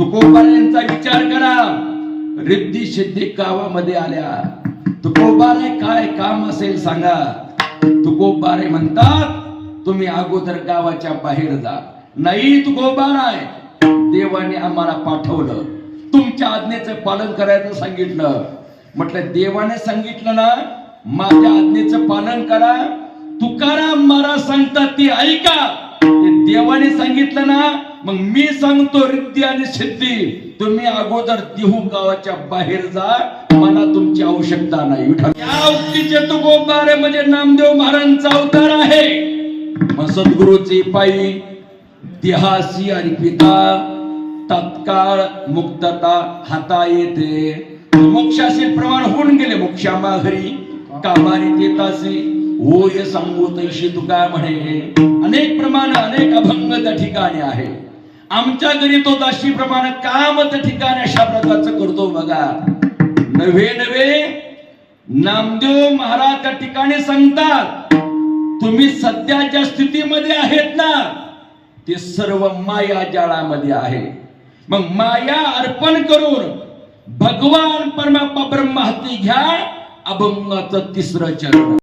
तुकोबारांचा विचार करा. रिद्धी सिद्धी गावामध्ये आल्या. तुकोबारे काय काम असेल सांगा. तुकोबारे म्हणतात तुम्ही अगोदर गावाच्या बाहेर जा. नाही तुकोबाराय देवाने आम्हाला पाठवलं. तुमच्या आज्ञेचं पालन करायचं सांगितलं. म्हटलं देवाने सांगितलं ना माझ्या आज्ञेचं पालन करा. तुकाराम महाराज सांगतात ती ऐका. देवाने सांगितलं ना मग मी सांगतो रिद्धी आणि सिद्धी तुम्ही अगोदर देहू गावाच्या बाहेर जा मला तुमची आवश्यकता नाही. विठ्ठल. या उक्तीचे तुकोबारे म्हणजे नामदेव महाराजांचा अवतार आहे. मग सद्गुरूचे पायी देहासी आणि पिता तत्काळ मुक्तता हाता येते. मोक्षाशी प्रमाण होऊन गेले मोक्षा माघरी कामारी देतासी. ओय सांगू तैशी तुका म्हणे. अनेक प्रमाण अनेक अभंग त्या ठिकाणी आहे. आमच्या घरी तो दाशी प्रमाण काम त्या ठिकाणी अशा प्रकारचं करतो बघा. नव्हे नव्हे नामदेव महाराज त्या ठिकाणी सांगतात तुम्ही सध्याच्या स्थितीमध्ये आहेत ना ते सर्व माया जाळामध्ये आहे. मग माया अर्पण करून भगवान परमात्मा ब्रह्महती घ्या अभंगाचं तिसरं चरण.